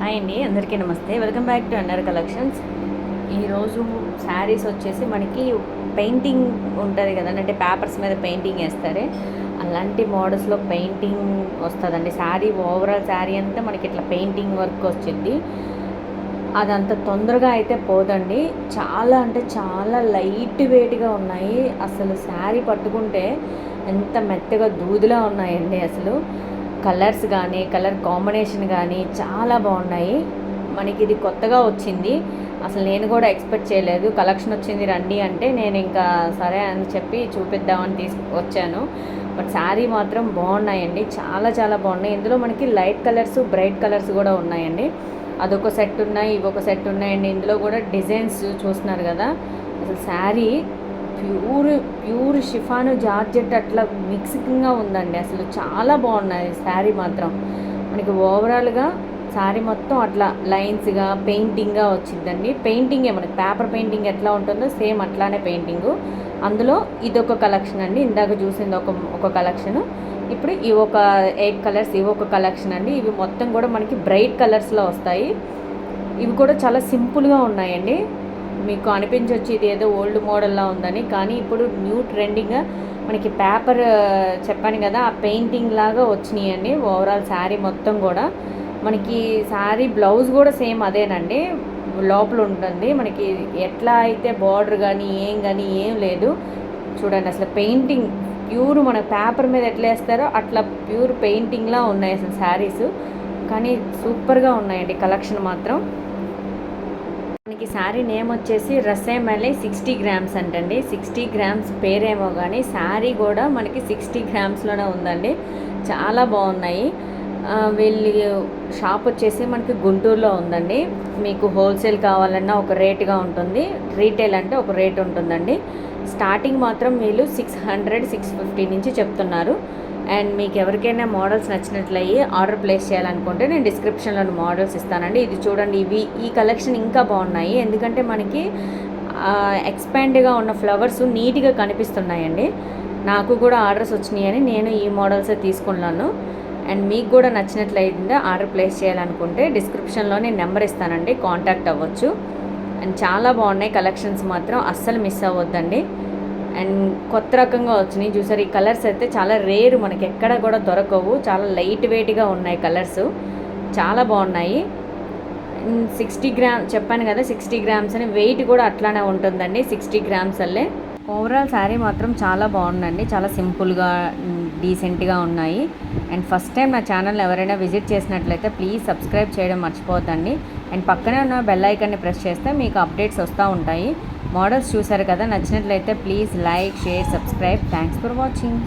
Hi అండి అందరికీ నమస్తే. వెల్కమ్ బ్యాక్ టు అన్నర్ కలెక్షన్స్ ఈరోజు శారీస్ వచ్చేసి మనకి పెయింటింగ్ ఉంటుంది కదండి అంటే పేపర్స్ మీద పెయింటింగ్ వేస్తారు. అలాంటి మోడల్స్లో పెయింటింగ్ వస్తుందండి. శారీ ఓవరాల్ శారీ అంతా మనకి ఇట్లా పెయింటింగ్ వర్క్ వచ్చింది. అదంత తొందరగా అయితే పోదండి. చాలా అంటే చాలా లైట్ వెయిట్గా ఉన్నాయి. అసలు శారీ పట్టుకుంటే ఎంత మెత్తగా దూదిలా ఉన్నాయండి అసలు. కలర్స్ కానీ కలర్ కాంబినేషన్ కానీ చాలా బాగున్నాయి. మనకి ఇది కొత్తగా వచ్చింది. అసలు నేను కూడా ఎక్స్పెక్ట్ చేయలేదు. కలెక్షన్ వచ్చింది రండి అంటే నేను ఇంకా సరే అని చెప్పి చూపిద్దామని తీసుకు వచ్చాను బట్ శారీ మాత్రం బాగున్నాయండి. చాలా చాలా బాగున్నాయి. ఇందులో మనకి లైట్ కలర్స్ బ్రైట్ కలర్స్ కూడా ఉన్నాయండి. అదొక సెట్ ఉన్నాయి ఇవొక సెట్ ఉన్నాయండి. ఇందులో కూడా డిజైన్స్ చూస్తున్నారు కదా. అసలు sari pure pure chiffon georgette అట్లా మిక్సింగ్గా ఉందండి. అసలు చాలా బాగున్నది శారీ మాత్రం. మనకి ఓవరాల్గా శారీ మొత్తం అట్లా లైన్స్గా పెయింటింగ్గా వచ్చిందండి. పెయింటింగే మనకి పేపర్ పెయింటింగ్ ఎట్లా ఉంటుందో సేమ్ అట్లానే పెయింటింగు. అందులో ఇదొక కలెక్షన్ అండి. ఇందాక చూసింది ఒక ఒక కలెక్షను. ఇప్పుడు ఈ ఒక ఎయిట్ కలర్స్ ఇవి ఒక కలెక్షన్ అండి. ఇవి మొత్తం కూడా మనకి బ్రైట్ కలర్స్లో వస్తాయి. ఇవి కూడా చాలా సింపుల్గా ఉన్నాయండి. మీకు అనిపించవచ్చు ఇది ఏదో ఓల్డ్ మోడల్లా ఉందని. కానీ ఇప్పుడు న్యూ ట్రెండింగ్గా మనకి పేపర్ చెప్పాను కదా ఆ పెయింటింగ్ లాగా వచ్చినాయండి ఓవరాల్ శారీ మొత్తం కూడా. మనకి శారీ బ్లౌజ్ కూడా సేమ్ అదేనండి. లోపల ఉంటుంది. మనకి ఎట్లా అయితే బార్డర్ కానీ ఏం కానీ ఏం లేదు. చూడండి అసలు పెయింటింగ్ ప్యూర్ మన పేపర్ మీద ఎట్లా వేస్తారో అట్లా ప్యూర్ పెయింటింగ్లా ఉన్నాయి అసలు శారీస్ కానీ సూపర్గా ఉన్నాయండి కలెక్షన్ మాత్రం. మనకి శారీ నేమ్ వచ్చేసి రసేమలై సిక్స్టీ గ్రామ్స్ అంటండి. సిక్స్టీ గ్రామ్స్ పేరేమో కానీ శారీ కూడా మనకి సిక్స్టీ గ్రామ్స్లోనే ఉందండి. చాలా బాగున్నాయి. వీళ్ళు షాప్ వచ్చేసి మనకి గుంటూరులో ఉందండి. మీకు హోల్సేల్ కావాలన్నా ఒక రేటుగా ఉంటుంది. రీటైల్ అంటే ఒక రేట్ ఉంటుందండి. స్టార్టింగ్ మాత్రం వీళ్ళు సిక్స్ హండ్రెడ్ సిక్స్ ఫిఫ్టీ నుంచి చెప్తున్నారు. అండ్ మీకు ఎవరికైనా మోడల్స్ నచ్చినట్లయి ఆర్డర్ ప్లేస్ చేయాలనుకుంటే నేను డిస్క్రిప్షన్లో మోడల్స్ ఇస్తానండి. ఇది చూడండి ఇవి ఈ కలెక్షన్ ఇంకా బాగున్నాయి. ఎందుకంటే మనకి ఎక్స్పాండ్గా ఉన్న ఫ్లవర్స్ నీట్గా కనిపిస్తున్నాయండి. నాకు కూడా ఆర్డర్స్ వచ్చినాయని నేను ఈ మోడల్సే తీసుకున్నాను. అండ్ మీకు కూడా నచ్చినట్లయితే ఆర్డర్ ప్లేస్ చేయాలనుకుంటే డిస్క్రిప్షన్లో నేను నెంబర్ ఇస్తానండి కాంటాక్ట్ అవ్వచ్చు. అండ్ చాలా బాగున్నాయి కలెక్షన్స్ మాత్రం అస్సలు మిస్ అవ్వద్దండి. అండ్ కొత్త రకంగా వచ్చినాయి. చూసారు ఈ కలర్స్ అయితే చాలా రేర్ మనకి ఎక్కడ కూడా దొరకవు. చాలా లైట్ వెయిట్గా ఉన్నాయి కలర్స్. చాలా బాగున్నాయి. సిక్స్టీ గ్రామ్ చెప్పాను కదా సిక్స్టీ గ్రామ్స్ అని వెయిట్ కూడా అట్లానే ఉంటుందండి సిక్స్టీ గ్రామ్స్ అల్లే. ఓవరాల్ శారీ మాత్రం చాలా బాగుందండి. చాలా సింపుల్గా డీసెంట్గా ఉన్నాయి. అండ్ ఫస్ట్ టైం నా ఛానల్ ఎవరైనా విజిట్ చేసినట్లయితే ప్లీజ్ సబ్స్క్రైబ్ చేయడం మర్చిపోతండి అండ్ పక్కనే ఉన్న బెల్ ఐకాన్ని ప్రెస్ చేస్తే మీకు అప్డేట్స్ వస్తూ ఉంటాయి. మోడల్స్ చూసారు కదా నచ్చినట్లయితే please like share subscribe. Thanks for watching.